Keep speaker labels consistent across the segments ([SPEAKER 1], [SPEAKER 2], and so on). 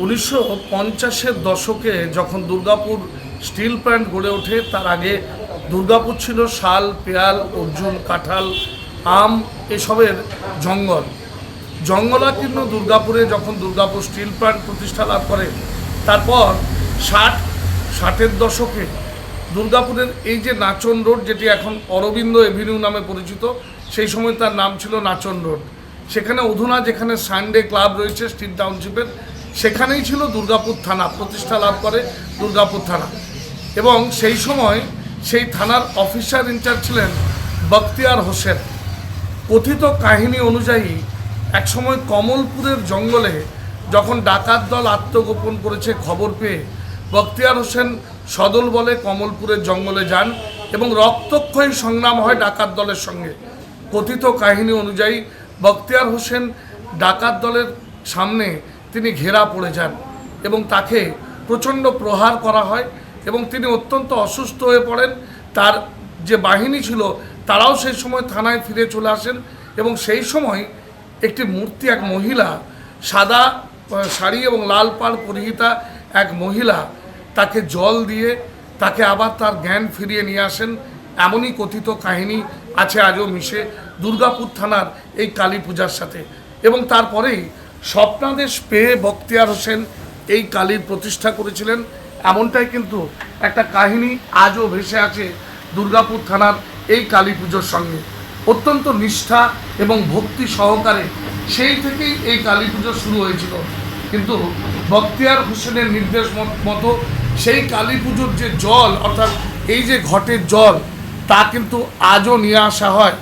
[SPEAKER 1] উনিশশো পঞ্চাশের দশকে যখন দুর্গাপুর স্টিল প্ল্যান্ট গড়ে ওঠে, তার আগে দুর্গাপুর ছিল শাল, পেয়াল, অর্জুন, কাঁঠাল, আম এসবের জঙ্গল। জঙ্গলাকীর্ণ দুর্গাপুরে যখন দুর্গাপুর স্টিল প্ল্যান্ট প্রতিষ্ঠা লাভ করে, তারপর ষাট, ষাটের দশকে দুর্গাপুরের এই যে নাচন রোড, যেটি এখন অরবিন্দ এভিনিউ নামে পরিচিত, সেই সময় তার নাম ছিল নাচন রোড। সেখানে অধুনা যেখানে সানডে ক্লাব রয়েছে, স্টিল টাউনশিপের সেখানেই ছিল দুর্গাপুর থানা, প্রতিষ্ঠা লাভ করে দুর্গাপুর থানা। এবং সেই সময় সেই থানার অফিসার ইনচার্জ ছিলেন বখতিয়ার হোসেন। কথিত কাহিনী অনুযায়ী একসময় কমলপুরের জঙ্গলে যখন ডাকাত দল আত্মগোপন করেছে খবর পেয়ে বখতিয়ার হোসেন সদল বলে কমলপুরের জঙ্গলে যান এবং রক্তক্ষয়ী সংগ্রাম হয় ডাকাত দলের সঙ্গে। কথিত কাহিনী অনুযায়ী বখতিয়ার হোসেন ডাকাত দলের সামনে তিনি ঘেরা পড়ে যান এবং তাকে প্রচণ্ড প্রহার করা হয় এবং তিনি অত্যন্ত অসুস্থ হয়ে পড়েন। তার যে বাহিনী ছিল, তারাও সেই সময় থানায় ফিরে চলে আসেন এবং সেই সময় একটি মূর্তি, এক মহিলা, সাদা শাড়ি এবং লাল পাড় পরিহিতা এক মহিলা তাকে জল দিয়ে তাকে আবার তার জ্ঞান ফিরিয়ে নিয়ে আসেন। এমনই কথিত কাহিনী আছে, আজও মিশে দুর্গাপুর থানার এই কালী পূজার সাথে। এবং তারপরেই স্বপ্নাদেশ পেয়ে বক্তিয়ার হোসেন এই কালীর প্রতিষ্ঠা করেছিলেন। এমনটাই কিন্তু একটা কাহিনী আজও ভেসে আছে দুর্গাপুর থানার এই কালী পুজোর সঙ্গে। অত্যন্ত নিষ্ঠা এবং ভক্তি সহকারে সেই থেকেই এই কালী পুজো শুরু হয়েছিল। কিন্তু বক্তিয়ার হোসেনের নির্দেশ মত- সেই কালী পুজোর যে জল, অর্থাৎ এই যে ঘটের জল, তা কিন্তু আজও নিয়ে আসা হয়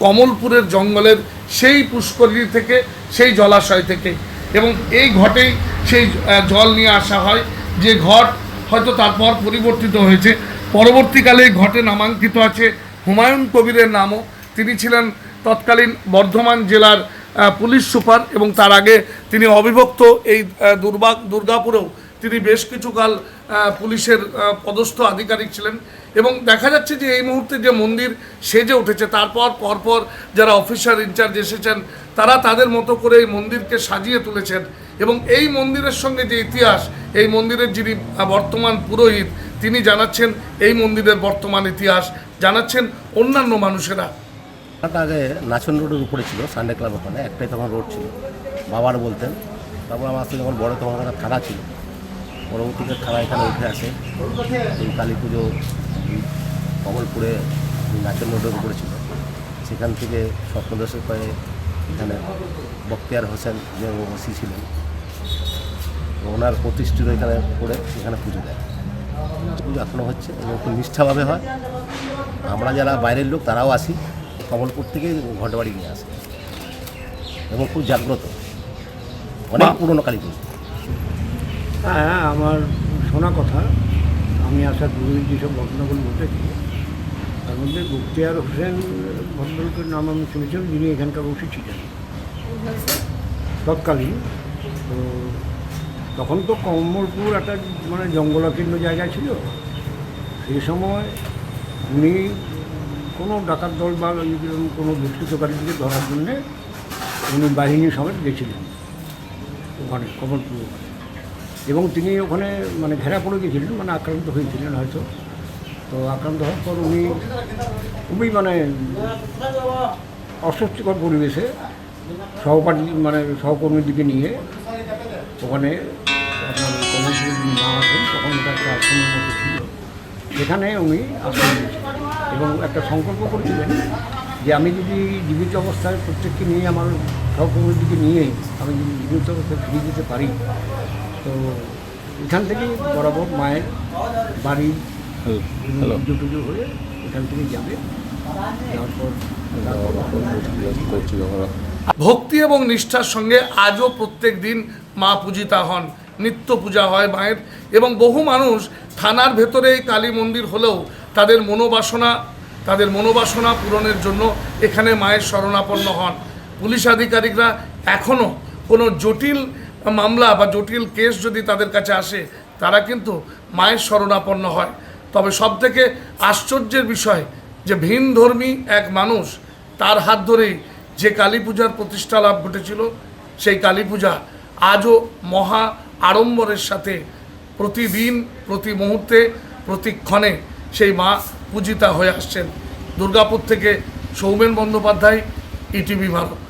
[SPEAKER 1] কমলপুরের জঙ্গলের সেই পুষ্করিণী থেকে, সেই জলাশয় থেকে। এবং এই ঘটেই সেই জল নিয়ে আসা হয়। যে ঘট হয়তো তারপর পরিবর্তিত হয়েছে। পরবর্তীকালে এই ঘটে নামাঙ্কিত আছে হুমায়ুন কবিরের নামও। তিনি ছিলেন তৎকালীন বর্ধমান জেলার পুলিশ সুপার এবং তার আগে তিনি অবিভক্ত এই দুর্বা, দুর্গাপুরেও তিনি বেশ কিছুকাল পুলিশের পদস্থ আধিকারিক ছিলেন এবং দেখা যাচ্ছে যে এই মুহূর্তে যে মন্দির সেজে উঠেছে, তারপর পরপর যারা অফিসার ইনচার্জ এসেছেন, তারা তাদের মতো করে এই মন্দিরকে সাজিয়ে তুলেছেন এবং এই মন্দিরের সঙ্গে যে ইতিহাস, এই মন্দিরের যিনি বর্তমান পুরোহিত, তিনি জানাচ্ছেন এই মন্দিরের বর্তমান ইতিহাস, জানাচ্ছেন অন্যান্য মানুষেরা।
[SPEAKER 2] আগে নাচন রোডের উপরে ছিল সানডে ক্লাব ওখানে, একটাই তখন রোড ছিল, বাবার বলতেন, তারপর আমার যখন বড় তখন থানা ছিল। পরবর্তীতে থানা এখানে উঠে আসে। এই কালী পুজো কমলপুরে নাচের নাচন রোডের উপরে ছিল সেখান থেকে স্বপ্নদর্শক হয়ে এখানে বক্তিয়ার হোসেন যে ওসি ছিলেন ওনার প্রতিষ্ঠিত এখানে করে এখানে পুজো দেয়। পুজো এখনও হচ্ছে এবং খুব নিষ্ঠাভাবে হয়। আমরা যারা বাইরের লোক তারাও আসি। কমলপুর থেকে ঘণ্টা বাড়ি নিয়ে আসে। এবং খুব জাগ্রত। অনেক পুরনো কালী পুজো।
[SPEAKER 3] হ্যাঁ আমার শোনা কথা। আমি আসার পূর্বে যেসব ঘটনাগুলো ঘটেছে, তার মধ্যে মুক্তিয়ার হোসেন ভদ্রলোকের নাম আমি শুনেছিলাম, যিনি এখানকার বসে ছিলেন। তৎকালীন। তো তখন তো কম্বলপুর একটা মানে জঙ্গলাকীর্ণ জায়গা ছিল। সেই সময় উনি কোনো ডাকাত দল বা কোনো দুষ্কৃতকারীদেরকে ধরার জন্যে উনি বাহিনী সমেত গেছিলেন। ওখানে কমলপুর ওখানে। এবং তিনি ওখানে মানে ঘেরা পড়ে গেছিলেন মানে আক্রান্ত হয়েছিলেন হয়তো। তো আক্রান্ত হওয়ার পর উনি খুবই মানে অস্বস্তিকর পরিবেশে সহপাঠী মানে সহকর্মীদিকে নিয়ে ওখানে আপনার তখন একটা আশ্রমের ছিল। সেখানে উনি আশ্রম নিয়েছিলেন এবং একটা সংকল্প করেছিলেন যে আমি যদি জীবিত অবস্থায় প্রত্যেককে নিয়ে আমার সহকর্মীর দিকে নিয়ে আমি যদি জীবিত অবস্থায় ফিরে যেতে পারি। তো এখান থেকেই বরাবর মায়ের বাড়ি টুজো হয়ে এখান থেকে যাবে।
[SPEAKER 1] ভক্তি এবং নিষ্ঠার সঙ্গে আজও প্রত্যেক দিন মা পূজিতা হন। নিত্য পূজা হয় মায়ের এবং বহু মানুষ থানার ভেতরে এই কালী মন্দির হলেও তাদের মনোবাসনা তাদের মনোবাসনা পূরণের জন্য এখানে মায়ের শরণাপন্ন হন। পুলিশ আধিকারিকরা এখনও কোনো জটিল মামলা বা জটিল কেস যদি তাদের কাছে আসে, তারা কিন্তু মায়ের শরণাপন্ন হয়। তবে সবথেকে আশ্চর্যের বিষয় যে ভিন ধর্মী এক মানুষ, তার হাত ধরেই যে কালী পূজার প্রতিষ্ঠা লাভ ঘটেছিল, সেই কালী পূজা আজও মহা আড়ম্বরের সাথে প্রতিদিন, প্রতি মুহূর্তে প্রতিক্ষণে সেই মা পূজিতা হয়ে আসছেন। দুর্গাপুর থেকে সৌমেন বন্দ্যোপাধ্যায়, ইটিভি ভারত।